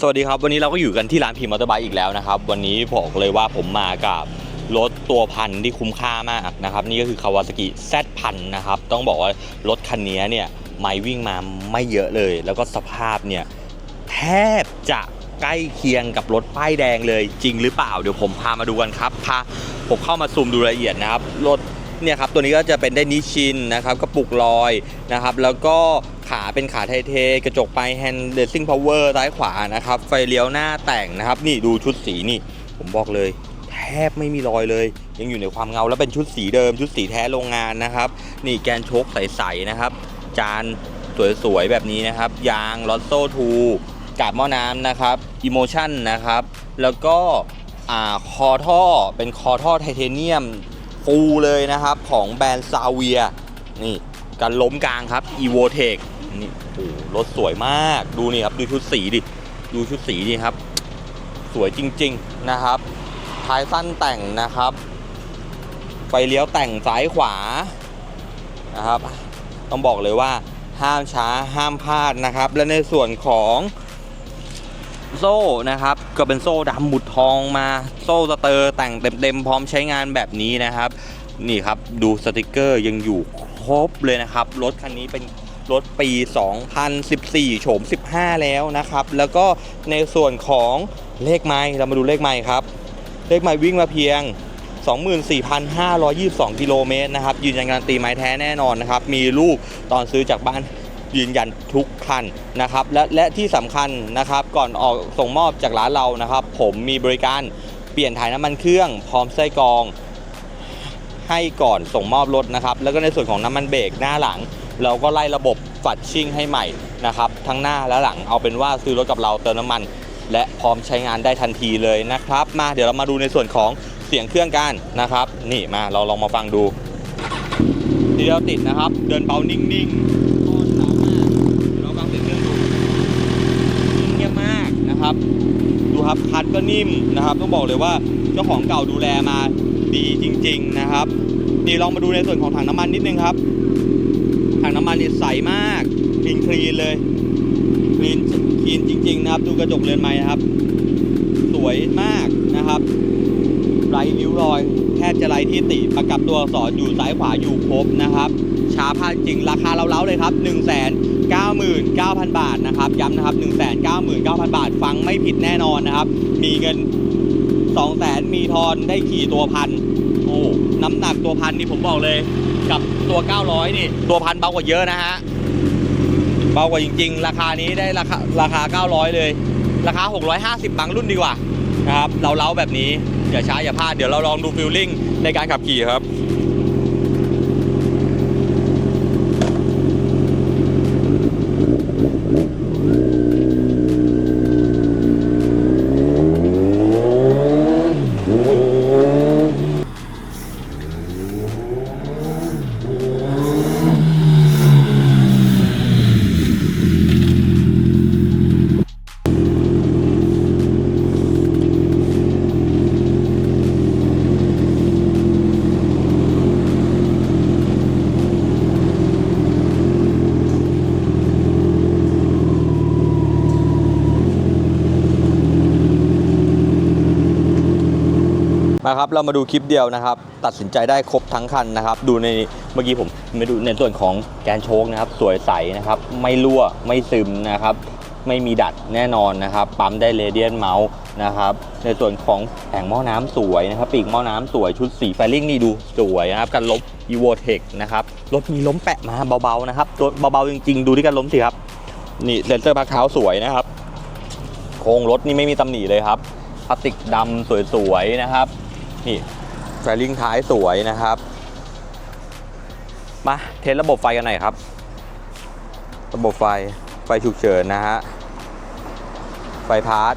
สวัสดีครับ วันนี้เราก็อยู่กันที่ร้านพีมอเตอร์ไบค์อีกแล้วนะครับ วันนี้บอกเลยว่าผมมากับรถตัวพันที่คุ้มค่ามากนะครับ นี่ก็คือคาวาซากิ Z พันนะครับ ต้องบอกว่ารถคันนี้เนี่ยไม่วิ่งมาไม่เยอะเลย แล้วก็สภาพเนี่ยแทบจะใกล้เคียงกับรถป้ายแดงเลยจริงหรือเปล่า เดี๋ยวผมพามาดูกันครับพาผมเข้ามาซูมดูรายละเอียดนะครับรถ เนี่ยครับตัวนี้ก็จะเป็นได้นิชินนะครับกระปุกลอยนะครับแล้วก็ขาเป็นขาไทเท กระจกไปแฮนด์เดซิ่งพาวเวอร์ซ้ายขวานะครับไฟเลี้ยวหน้าแต่งนะครับ นี่ดูชุดสีนี่ ผมบอกเลย แทบไม่มีรอยเลย ยังอยู่ในความเงาแล้วเป็นชุดสีเดิม ชุดสีแท้โรงงานนะครับ นี่แกนโชคใสๆนะครับ จานสวยๆแบบนี้นะครับ ยางลอตโซทูกาบหม้อน้ำนะครับอิโมชั่นนะครับ แล้วก็อคอท่อเป็นคอท่อไทเทเนียม ฟูเลยนะครับของแบรนด์ซาเวียนี่การล้มกลางครับ e v o t e c นี่โอ้รถสวยมากดูนี่ครับดูชุดสีดิ ดูชุดสีดิครับ สวยจริงๆนะครับท้ายสั้นแต่งนะครับ ไฟเลี้ยวแต่งซ้ายขวานะครับ ต้องบอกเลยว่าห้ามช้าห้ามพลาดนะครับ และในส่วนของ โซ่นะครับ ก็เป็นโซ่ดำหมุดทองมาโซ่สเตอร์แต่งเต็มๆพร้อมใช้งานแบบนี้นะครับ นี่ครับดูสติกเกอร์ยังอยู่ครบเลยนะครับ รถคันนี้เป็นรถปี 2014 โฉม 15 แล้วนะครับ แล้วก็ในส่วนของเลขไม้เรามาดูเลขไม้ครับ เลขไม้วิ่งมาเพียง 24,522 กิโลเมตรนะครับ ยืนยันการันตีไม้แท้แน่นอนนะครับ มีลูกตอนซื้อจากบ้าน ยืนยันทุกคันนะครับและและที่สำคัญนะครับก่อนออกส่งมอบจากร้านเรานะครับ ผมมีบริการเปลี่ยนถ่ายน้ำมันเครื่องพร้อมไส้กรอง ให้ก่อนส่งมอบรถนะครับแล้วก็ในส่วนของน้ำมันเบรกหน้าหลัง เราก็ไล่ระบบฝัดชิ่งให้ใหม่นะครับทั้งหน้าและหลังเอาเป็นว่าซื้อรถกับเราเติมน้ำมัน และพร้อมใช้งานได้ทันทีเลยนะครับ มาเดี๋ยวเรามาดูในส่วนของเสียงเครื่องกันนะครับ นี่มาเราลองมาฟังดูทีเดียวติดนะครับ เดินเบานิ่งๆ ต้นสามารถเราฟังเสียงเครื่องดูเงียบมาก นะครับ ดูครับคัดก็นิ่มนะครับ ต้องบอกเลยว่าเจ้าของเก่าดูแลมาดีจริง ๆนะครับนี่ลองมาดูในส่วนของถังน้ำมันนิดนึงครับ ถังน้ำมันนี่ใสมากคลีนคลีนเลยคลีนคลีนจริง ๆ นะครับ ดูกระจกเรือนไม้นะครับ สวยมากนะครับไร้ริ้วรอย แทบจะไร้ที่ติประกับตัวอักษรอยู่ซ้ายขวาอยู่ครบนะครับชาพาจริงราคาเล้าๆเลยครับ1 9 9 0 0 0 บาทนะครับย้ำนะครับ1 9 9 9 0 0 บาท ฟังไม่ผิดแน่นอนนะครับ มีเงิน 2 0 0 0 0 0 มีทอนได้ขี่ตัวพันโอ้น้ำหนักตัวพันนี่ผมบอกเลย กับตัว 900 นี่ ตัวพันเบากว่าเยอะนะฮะเบากว่าจริง ๆ ราคานี้ได้ราคาราคา 900 เลย ราคา 650 บางรุ่นดีกว่านะครับเราเล้าแบบนี้อย่าช้าอย่าพลาดเดี๋ยวเราลองดูฟิลลิ่งในการขับขี่ครับ มาครับเรามาดูคลิปเดียวนะครับ ตัดสินใจได้ครบทั้งคันนะครับ ดูในเมื่อกี้ผมไม่ดูในส่วนของแกนโชคนะครับ สวยใสนะครับ ไม่รั่วไม่ซึมนะครับ ไม่มีดัดแน่นอนนะครับ ปั๊มได้เรเดียนเมาส์นะครับ ในส่วนของแผงหม้อน้ำสวยนะครับ ปีกหม้อน้ำสวยชุดสีไฟลิ่งนี่ดูสวยนะครับกันลบ e v o t e c นะครับรถมีล้มแปะมาเบาๆนะครับตัวเบาๆจริงๆ ดูที่การล้มสิครับนี่เซนเซอร์พักเท้าสวยนะครับโครงรถนี่ไม่มีตำหนิเลยครับพลาสติกดำสวยๆนะครับ นี่แฟลิงท้ายสวยนะครับมาเทสระบบไฟกันหน่อยครับ ระบบไฟไฟฉุกเฉินนะฮะไฟพาร์ท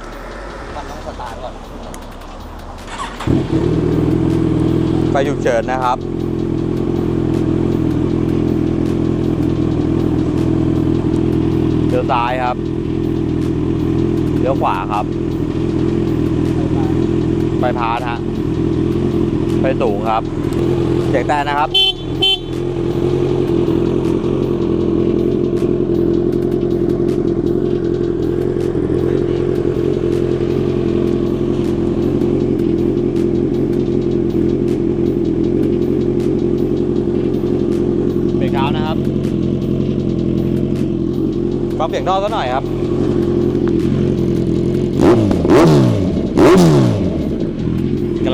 ไฟฉุกเฉินนะครับเลี้ยวซ้ายครับเลี้ยวขวาครับ ไฟพาร์ทฮะ ไปสูงครับ เสียงแต่นะครับ เบรกเท้านะครับฟังเสียงท่กซะหน่อยครับ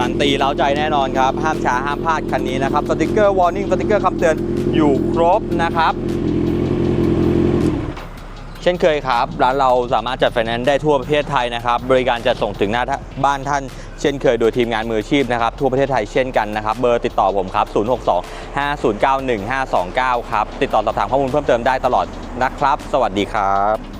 การันตีเล้าใจแน่นอนครับ ห้ามช้าห้ามพลาดคันนี้นะครับสติกเกอร์ warning สติกเกอร์คำเตือนอยู่ครบนะครับ เช่นเคยครับ ร้านเราสามารถจัดไฟแนนซ์ได้ทั่วประเทศไทยนะครับ บริการจัดส่งถึงหน้าบ้านท่าน เช่นเคยโดยทีมงานมืออาชีพนะครับ ทั่วประเทศไทยเช่นกันนะครับ เบอร์ติดต่อผมครับ 062 509 1529 ครับ ติดต่อสอบถามข้อมูลเพิ่มเติมได้ตลอดนะครับ สวัสดีครับ